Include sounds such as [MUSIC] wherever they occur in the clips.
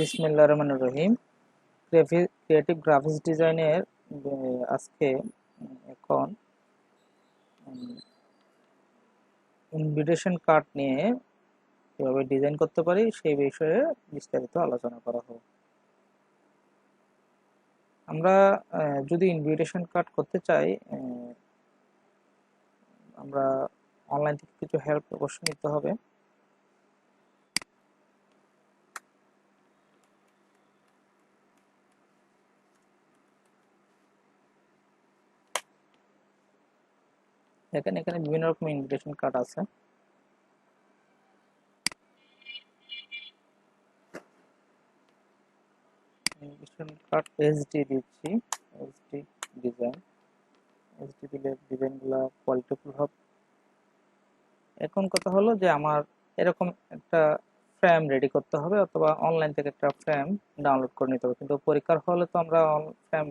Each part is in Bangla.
বিসমিল্লাহ রহমান রহিম। ক্রিয়েটিভ গ্রাফিক্স ডিজাইনের আজকে এখন ইনভিটেশন কার্ড নিয়ে কীভাবে ডিজাইন করতে পারি সেই বিষয়ে বিস্তারিত আলোচনা করা হবে আমরা যদি ইনভিটেশন কার্ড করতে চাই আমরা অনলাইন থেকে কিছু হেল্প অবশ্যই নিতে হবে। দেখেন, এখানে বিভিন্ন রকম ইনভিটেশন কার্ড আছে। ইনভিটেশন কার্ড এইচডি দিচ্ছি। এইচডি ডিজাইন এইচডি দিলে ডিজাইনগুলো কোয়ালিটিফুল হবে। এখন কথা হলো যে আমার এরকম একটা ফ্রেম রেডি করতে হবে অথবা অনলাইন থেকে একটা ফ্রেম ডাউনলোড করে নিতে হবে। কিন্তু পরীক্ষার হলে তো আমরা ফ্রেম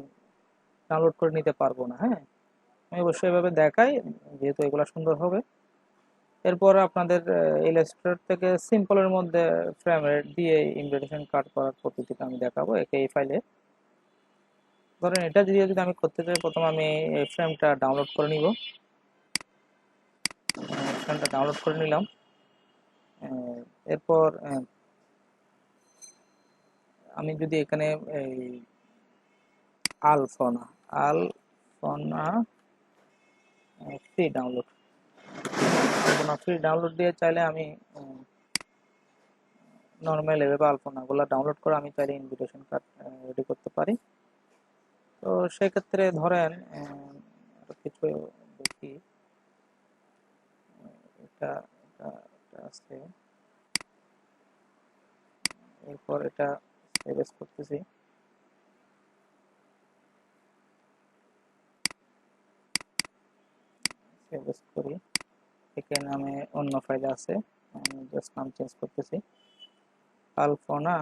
ডাউনলোড করে নিতে পারব না হ্যাঁ? আমি অবশ্যই এভাবে দেখাই, যেহেতু এগুলো সুন্দর হবে। এরপর আপনাদের ইলাস্ট্রেটর থেকে সিম্পলের মধ্যে ফ্রেম রেট দিয়ে ইনভিটেশন কাট করার পদ্ধতিটা আমি দেখাবো একে এই ফাইলে ধরেন এটা দিয়ে যদি আমি করতে চাই, প্রথম আমি এই ফ্রেমটা ডাউনলোড করে নিব। ফ্রেমটা ডাউনলোড করে নিলাম। এরপর আমি যদি এখানে এই আলফনা আলফোনা ফ্রি ডাউনলোড আলপনা ফ্রি ডাউনলোড দিয়ে চাইলে আমি নর্মাল এভাবে আলপনাগুলো ডাউনলোড করে আমি চাইলে ইনভিটেশন কার্ড রেডি করতে পারি। তো সেক্ষেত্রে ধরেন কিছু দেখি। এটা আছে। এরপর এটা করতেছি। সেভ করি। এখানে আমি অন্য ফাইলে আছে। আমি জাস্ট নাম চেঞ্জ করতেছি। আলফোনা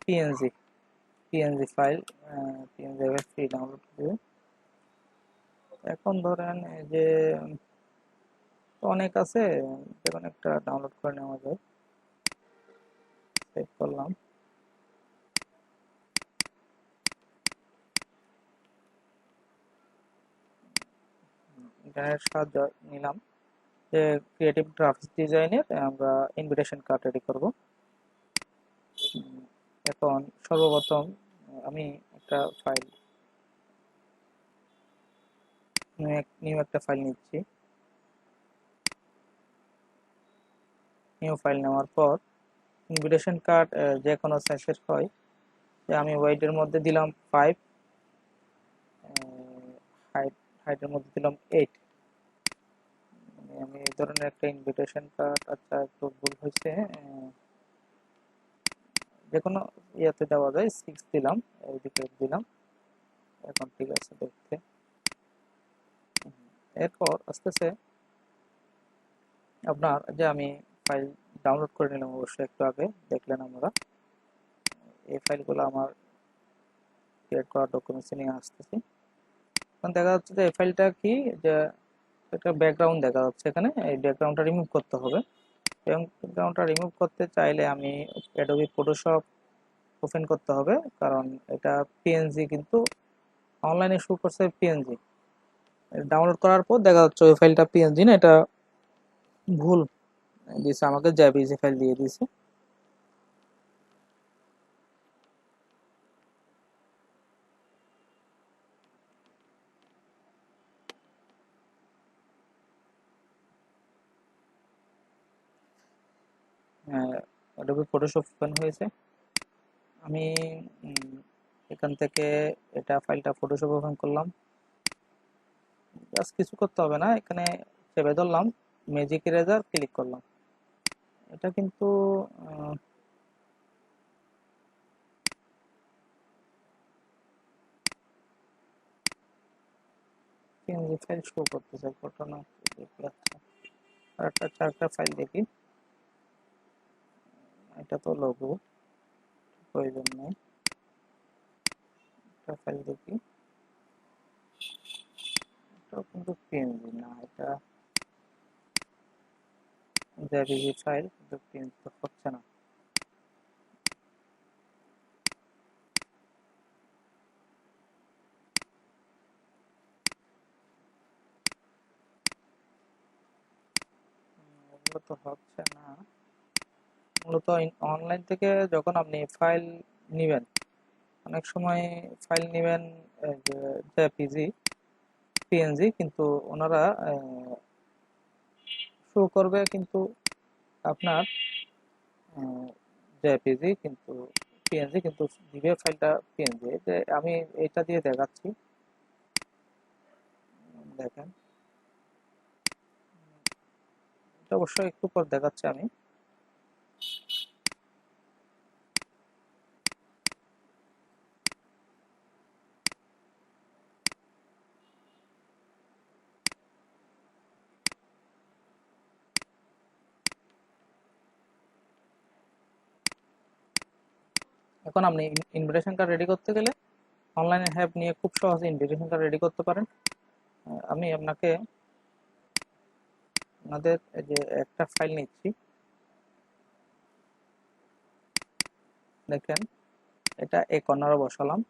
PNG PNG file PNG free download করবে এখন ধরেন এই যে অনেক আছে যেমন একটা ডাউনলোড করে নেওয়া যায়। সেভ করলাম। ইন্টারনেট সাহায্য নিলাম। যে ক্রিয়েটিভ গ্রাফিক্স ডিজাইনের আমরা ইনভিটেশন কার্ড রেডি করব। এখন সর্বপ্রথম আমি একটা ফাইল নিউ একটা ফাইল নিচ্ছি। নিউ ফাইল নেওয়ার পর ইনভিটেশন কার্ড যে কোনো সাইজের হয় আমি ওয়াইডের মধ্যে দিলাম ফাইভ হাইট হাইটের মধ্যে দিলাম এইট আমি এই ধরনের একটা ইনভিটেশন কার্ড আচ্ছা একটু ভুল হয়েছে যে কোনো ইয়াতে দেওয়া যায় সিক্স দিলাম, এইদিকে দিলাম। এখন ঠিক আছে, দেখতে। এরপর আস্তে আপনার যে আমি ফাইল ডাউনলোড করে নিলাম, অবশ্যই একটু আগে দেখলেন আমরা এই ফাইলগুলো আমার ক্রিয়েট করা ডকুমেন্টস নিয়ে আসতেছি। এখন দেখা যাচ্ছে যে এই ফাইলটা কি? যে একটা ব্যাকগ্রাউন্ড দেখা যাচ্ছে এখানে। এই ব্যাকগ্রাউন্ডটা রিমুভ করতে হবে। ব্যাকগ্রাউন্ডটা রিমুভ করতে চাইলে আমি অ্যাডোবি ফটোশপ ওপেন করতে হবে। কারণ এটা পিএনজি কিন্তু অনলাইনে শো করছে পিএনজি ডাউনলোড করার পর দেখা যাচ্ছে ওই ফাইলটা পিএনজি না, এটা ভুল। দিয়েছে আমাকে জেপিজি ফাইল দিয়ে দিয়েছে অ্যাডোবি ফটোশপ ওপেন হয়েছে। আমি এখান থেকে এটা ফাইলটা ফটোশপ ওপেন করলাম। জাস্ট কিছু করতে হবে না, এখানে চেপে ধরলাম ম্যাজিক ইরেজার ক্লিক করলাম। এটা কিন্তু ফাইল শো করতেছে ঘটনা আর একটা চারটা ফাইল দেখি। এটা তো লঘু প্রয়োজন নেই। এটা খালি দেখি। এটাও কিন্তু পিএনজি না, এটা জ্যাবিজি ফাইল কিন্তু পিএনজি তো হচ্ছে না। তো হচ্ছে না। মূলত অনলাইন থেকে যখন আপনি ফাইল নেবেন, অনেক সময় ফাইল নেবেন যে জেপিজি পিএনজি কিন্তু ওনারা শো করবে কিন্তু আপনার জেপিজি কিন্তু পিএনজি কিন্তু দিবে ফাইলটা পিএনজি আমি এটা দিয়ে দেখাচ্ছি। দেখেন। এটা অবশ্যই একটু পর দেখাচ্ছি আমি। এখন আপনি ইনভিটেশন কার্ড রেডি করতে গেলে অনলাইনে হ্যাপ নিয়ে খুব সহজে ইনভিটেশন কার্ড রেডি করতে পারেন। আমি আপনাকে আপনাদের যে একটা ফাইল নিচ্ছি। দেখেন, এটা এ কর্নারে বসালাম।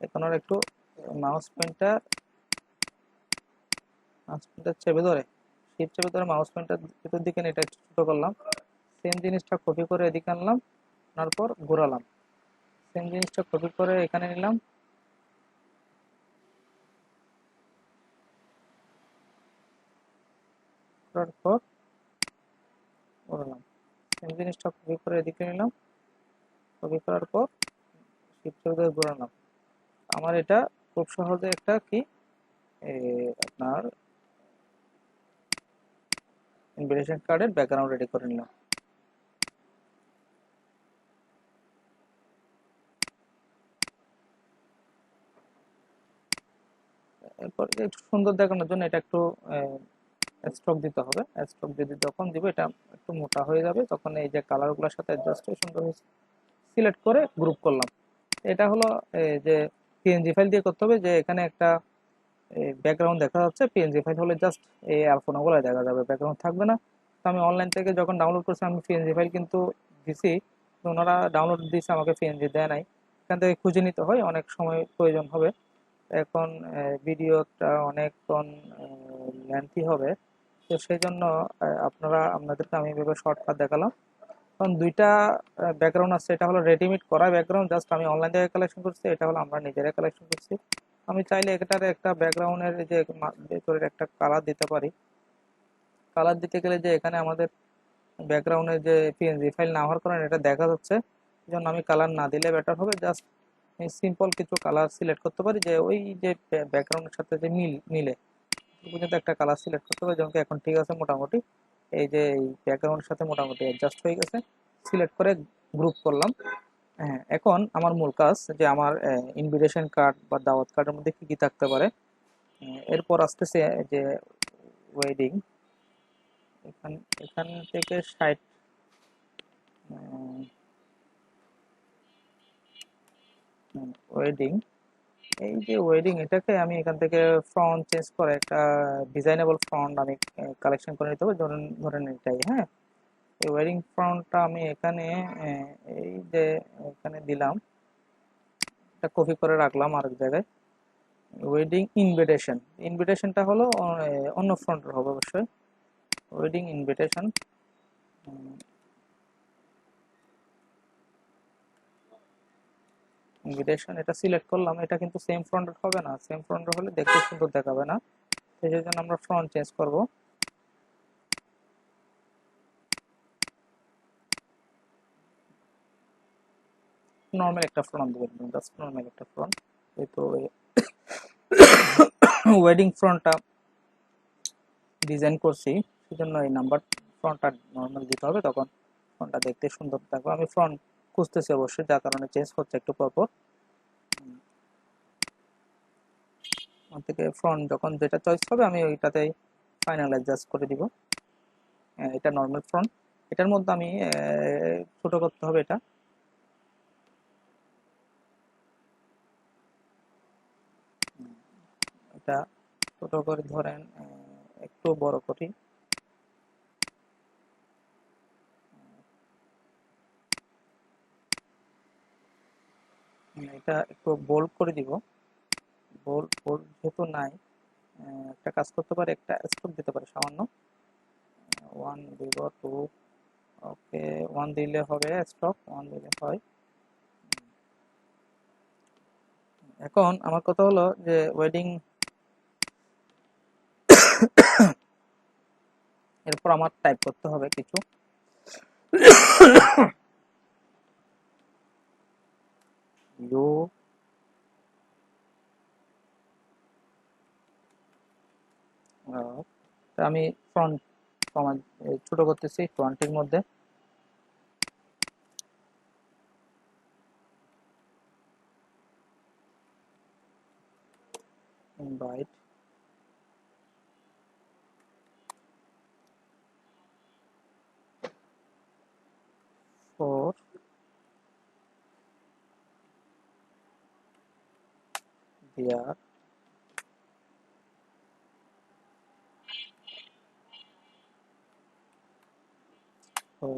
এ কর্নার একটু মাউস পয়েন্টার মাউস পয়েন্টার চেপে ধরে শিপ চেপে ধরে মাউস পয়েন্টার ভিতর দিকে এটা একটু ছোট করলাম। সেম জিনিসটা কপি করে এদিকে আনলাম। আনার পর ঘোরালাম। সেম জিনিসটা কপি করে এখানে নিলাম। করার পর ঘোরালাম। সেম জিনিসটা কপি করে এদিকে নিলাম। কপি করার পর শিফট করে ঘোরালাম। আমার এটা খুব সহজে একটা কি আপনার ইনভিটেশন কার্ডের ব্যাকগ্রাউন্ড রেডি করে নিলাম। এরপর একটু সুন্দর দেখানোর জন্য এটা একটু স্ট্রোক দিতে হবে। স্ট্রোক যদি যখন দিব, এটা একটু মোটা হয়ে যাবে। তখন এই যে কালারগুলোর সাথে অ্যাডজাস্ট হয়ে সুন্দর হয়েছে সিলেক্ট করে গ্রুপ করলাম। এটা হলো যে পিএনজি ফাইল দিয়ে করতে হবে। যে এখানে একটা ব্যাকগ্রাউন্ড দেখা যাচ্ছে। পিএনজি ফাইল হলে জাস্ট এই আলপনাগুলো দেখা যাবে। ব্যাকগ্রাউন্ড থাকবে না। তো আমি অনলাইন থেকে যখন ডাউনলোড করছি, আমি পিএনজি ফাইল কিন্তু দিছি। ওনারা ডাউনলোড দিয়েছে আমাকে পিএনজি দেয় নাই। এখান থেকে খুঁজে নিতে হয়। অনেক সময় প্রয়োজন হবে। এখন ভিডিওটা অনেকক্ষণ লেন্থি হবে। তো সেই জন্য আপনারা, আপনাদেরকে আমি এভাবে শর্টকাট দেখালাম। কারণ দুইটা ব্যাকগ্রাউন্ড আছে। এটা হলো রেডিমেড করা ব্যাকগ্রাউন্ড জাস্ট আমি অনলাইন থেকে কালেকশন করছি। এটা হলো আমরা নিজেরাই কালেকশন করছি। আমি চাইলে এটার একটা ব্যাকগ্রাউন্ডের যে ভেতরের একটা কালার দিতে পারি। কালার দিতে গেলে যে এখানে আমাদের ব্যাকগ্রাউন্ডের যে পিএনজি ফাইল না হওয়ার কারণে এটা দেখা যাচ্ছে। জন্য আমি কালার না দিলে বেটার হবে। জাস্ট সিম্পল কিছু কালার সিলেক্ট করতে পারি যে ওই যে ব্যাকগ্রাউন্ডের সাথে যে মিল, মিলে। পর্যন্ত একটা কালার সিলেক্ট করতে পারি যেমন এখন ঠিক আছে মোটামুটি। এই যে এই ব্যাকগ্রাউন্ডের সাথে মোটামুটি অ্যাডজাস্ট হয়ে গেছে। সিলেক্ট করে গ্রুপ করলাম। হ্যাঁ এখন আমার মূল কাজ যে আমার ইনভিটেশন কার্ড বা দাওয়াত কার্ডের মধ্যে কি কি থাকতে পারে। এরপর আসতেছে যে ওয়েডিং এখান এখান থেকে ষাট ওয়েডিং এই যে ওয়েডিং এটাকে আমি এখান থেকে ফ্রন্ট চেঞ্জ করে একটা ডিজাইনেবল ফ্রন্ট আমি কালেকশন করে নিতে হবে। ধরেন ধরেন এটাই হ্যাঁ? এই ওয়েডিং ফ্রন্টটা আমি এখানে এই যে এখানে দিলাম। এটা কপি করে রাখলাম আরেক জায়গায়। ওয়েডিং ইনভিটেশন ইনভিটেশনটা হলো অন্য ফ্রন্টের হবে অবশ্যই। ওয়েডিং ইনভিটেশন ইনভিটেশন এটা সিলেক্ট করলাম, এটা কিন্তু সেম ফ্রন্টের হবে না। সেম ফ্রন্টের হলে দেখতে সুন্দর দেখাবে না। সেই জন্য আমরা ফ্রন্ট চেঞ্জ করব। নর্মাল একটা ফ্রন্ট দেবেন জাস্ট নর্মাল একটা ফ্রন্ট এই তো ওয়েডিং ফ্রন্টটা ডিজাইন করছি সেজন্য এই নাম্বার ফ্রন্টটা নর্মাল দিতে হবে, তখন ফ্রন্টটা দেখতে সুন্দর থাকবে। আমি ফ্রন্ট খুঁজতেছি অবশ্যই, যার কারণে চেঞ্জ হচ্ছে একটু পরপর থেকে ফ্রন্ট যখন যেটা চয়েস হবে, আমি ওইটাতেই ফাইনাল অ্যাডজাস্ট করে দিব। এটা নর্মাল ফ্রন্ট এটার মধ্যে আমি ছোট করতে হবে এটা। এটা ছোট করে ধরেন একটু বড় করি। এটা একটু বোল্ড করে দিব। বোল্ড বোল্ড যেহেতু নাই একটা কাজ করতে পারে, একটা স্ট্রোক দিতে পারে, সামান্য। ওয়ান দিব টু ওকে ওয়ান দিলে হবে স্টপ ওয়ান দিলে হয়। এখন আমার কথা হলো যে ওয়েডিং [COUGHS] এরপর আমার টাইপ করতে হবে কিছু। [COUGHS] ইউ আমি ফ্রন্ট ছোট করতেছি ফ্রন্টের মধ্যে। Invite.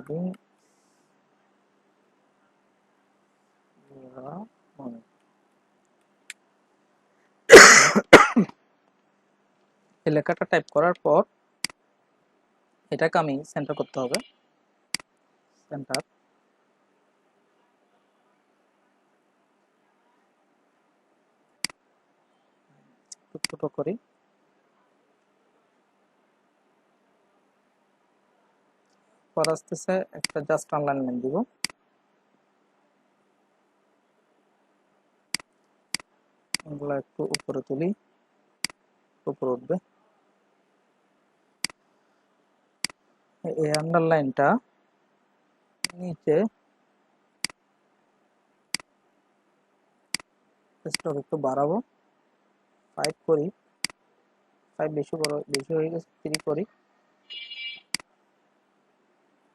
Wedding ceremony. এই লেখাটা টাইপ করার পর এটাকে আমি সেন্টার করতে হবে। সেন্টার ছোট করি। পর আসতেছে একটা জাস্ট আনলাইনমেন্ট দিব। এগুলো একটু উপরে তুলি, উপরে উঠবে। এই আন্ডারলাইনটা নিচে স্টক একটু বাড়াবো। ফাইভ করি। ফাইভ বেশি বড়, বেশি হয়ে গেছে থ্রি করি।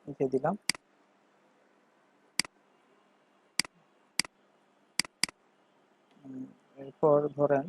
নিচে দিলাম। এরপর ধরেন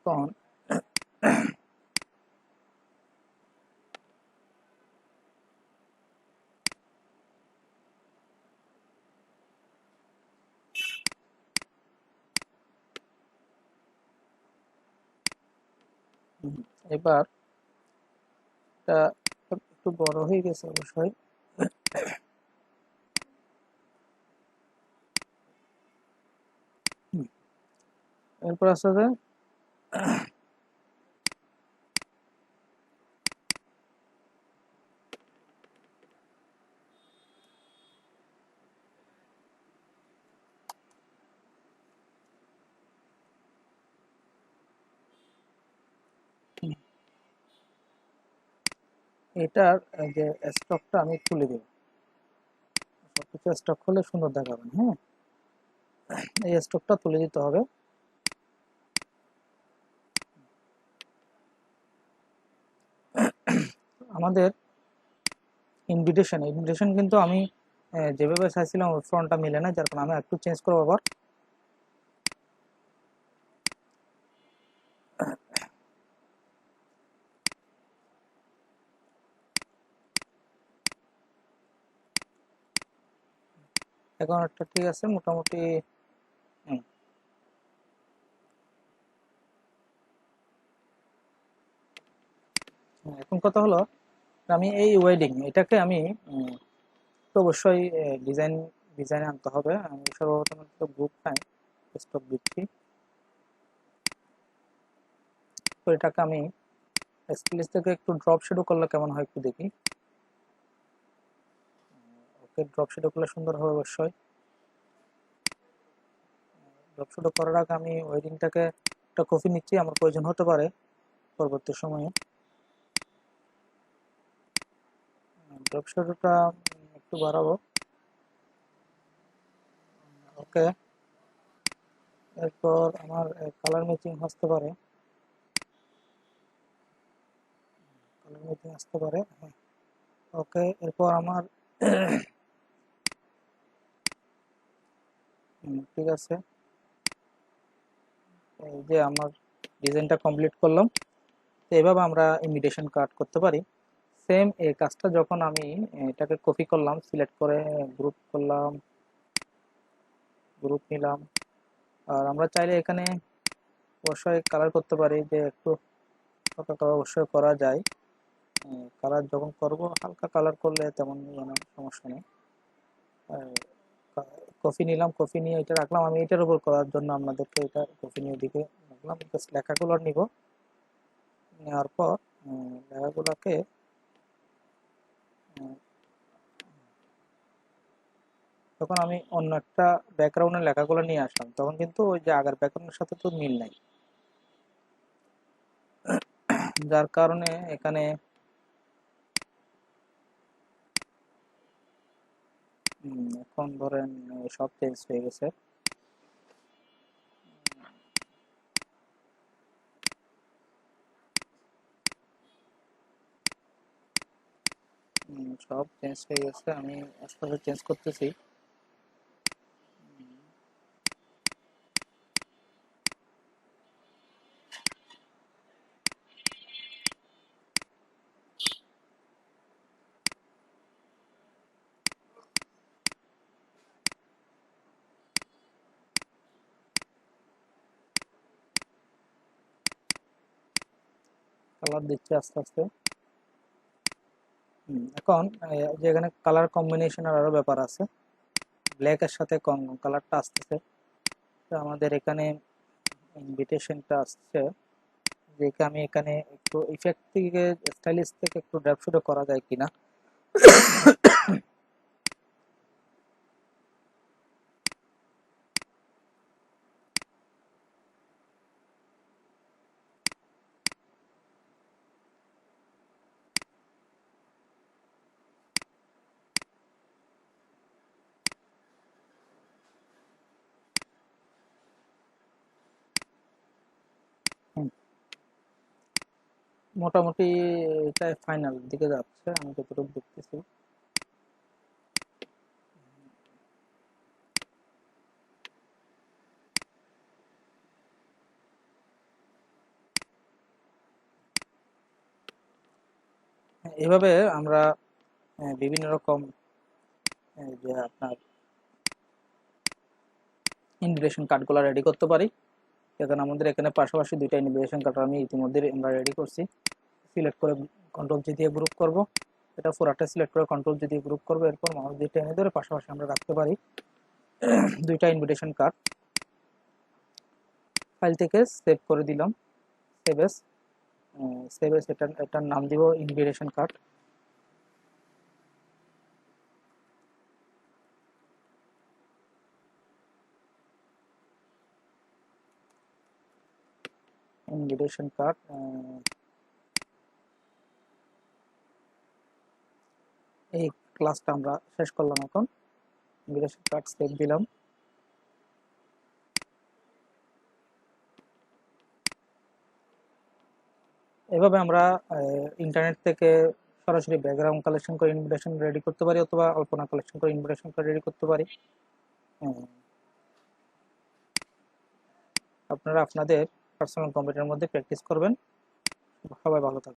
এখন এবার এটা একটু বড় হয়ে গেছে অবশ্যই। এরপর যে এটার যে স্টকটা আমি খুলে দেব। সবকিছু স্টক খুলে সুন্দর দেখাবেন হ্যাঁ? এই স্টকটা তুলে দিতে হবে। আমাদের ইনভিটেশন ইনভিটেশন কিন্তু আমি যেভাবে চাইছিলাম ওই ফ্রন্টটা মিলে না, যার কারণে আমি একটু চেঞ্জ করব আবার। এখন একটা ঠিক আছে, মোটামুটি এখন কথা হলো আমি এই ওয়েডিং এটাকে আমি তো অবশ্যই ডিজাইন ডিজাইনে আনতে হবে। আমি সর্বপ্রথম গ্রুপ নাই স্টক দিচ্ছি তো এটাকে আমি স্প্লিস থেকে একটু ড্রপ শেডো করলে কেমন হয় একটু দেখি। ওকে ড্রপ শেডো করলে সুন্দর হবে অবশ্যই। ড্রপ শেডো করার আগে আমি ওয়েডিংটাকে একটা কপি নিচ্ছি, আমার প্রয়োজন হতে পারে পরবর্তী সময়ে। ড্রপ একটু বাড়াবো। ওকে। এরপর আমার কালার ম্যাচিং আসতে পারে। কালার ম্যাচিং আসতে পারে হ্যাঁ। ওকে, এরপর আমার ঠিক আছে। এই যে আমার ডিজাইনটা কমপ্লিট করলাম। তো এভাবে আমরা ইমিটেশন কাট করতে পারি। সেম এই কাজটা যখন আমি এটাকে কপি করলাম সিলেক্ট করে গ্রুপ করলাম গ্রুপ নিলাম। আর আমরা চাইলে এখানে অবশ্যই কালার করতে পারি যে একটু হালকা কালার অবশ্যই করা যায়। কালার যখন করব হালকা কালার করলে তেমন ইয়ে না, সমস্যা নেই। কফি নিলাম কফি নিয়ে এটা রাখলাম। আমি এটার উপর করার জন্য আপনাদেরকে এটা কফি নিয়ে দিকে রাখলাম। লেখাগুলো নিব। নেওয়ার পর লেখাগুলোকে তখন আমি অন্য একটা ব্যাকগ্রাউন্ডের লেখাগুলো নিয়ে আসলাম। তখন কিন্তু ওই যে আগের ব্যাকগ্রাউন্ডের সাথে তো মিল নাই। যার কারণে এখানে এখন ধরেন, সব চেঞ্জ হয়ে গেছে। সব চেঞ্জ হয়ে গেছে আমি আস্তে আস্তে চেঞ্জ করতেছি কালার দিচ্ছি আস্তে আস্তে এখন যে এখানে কালার কম্বিনেশনের আরও ব্যাপার আছে ব্ল্যাকের সাথে কালারটা আসতেছে। তো আমাদের এখানে ইনভিটেশনটা আসছে, যে কি আমি এখানে একটু ইফেক্ট থেকে স্টাইলিশ থেকে একটু ড্রাপ শুরু করা যায় কিনা। মোটামুটি এটা ফাইনাল দিকে যাচ্ছে, আমি যতটুকু দেখতেছি। এভাবে আমরা বিভিন্ন রকম যে আপনার ইনভিটেশন কার্ডগুলো রেডি করতে পারি। এখানে আমাদের এখানে পাশাপাশি দুইটা ইনভিটেশন কার্ড আমি ইতিমধ্যে আমরা রেডি করছি। সিলেক্ট করে কন্ট্রোল জি দিয়ে গ্রুপ করব। এটা পুরাটা সিলেক্ট করে কন্ট্রোল জি দিয়ে গ্রুপ করব। এরপর মাউস দিয়ে টেনে ধরে পাশাপাশি আমরা রাখতে পারি [CLEARS THROAT] দুইটা ইনভিটেশন কার্ড ফাইল থেকে সেভ করে দিলাম। সেভ এস সেভ এস এটার এটার নাম দিব ইনভিটেশন কার্ড ইনভিটেশন কার্ড এই ক্লাসটা আমরা শেষ করলাম এখন। ইনভিটেশন কার্ড সেভ দিলাম। এভাবে আমরা ইন্টারনেট থেকে সরাসরি ব্যাকগ্রাউন্ড কালেকশন করে ইনভিটেশন রেডি করতে পারি অথবা আলপনা কালেকশন করে ইনভিটেশন কার্ড রেডি করতে পারি। আপনারা আপনাদের পার্সোনাল কম্পিউটারের মধ্যে প্র্যাকটিস করবেন। সবাই ভালো থাকবেন।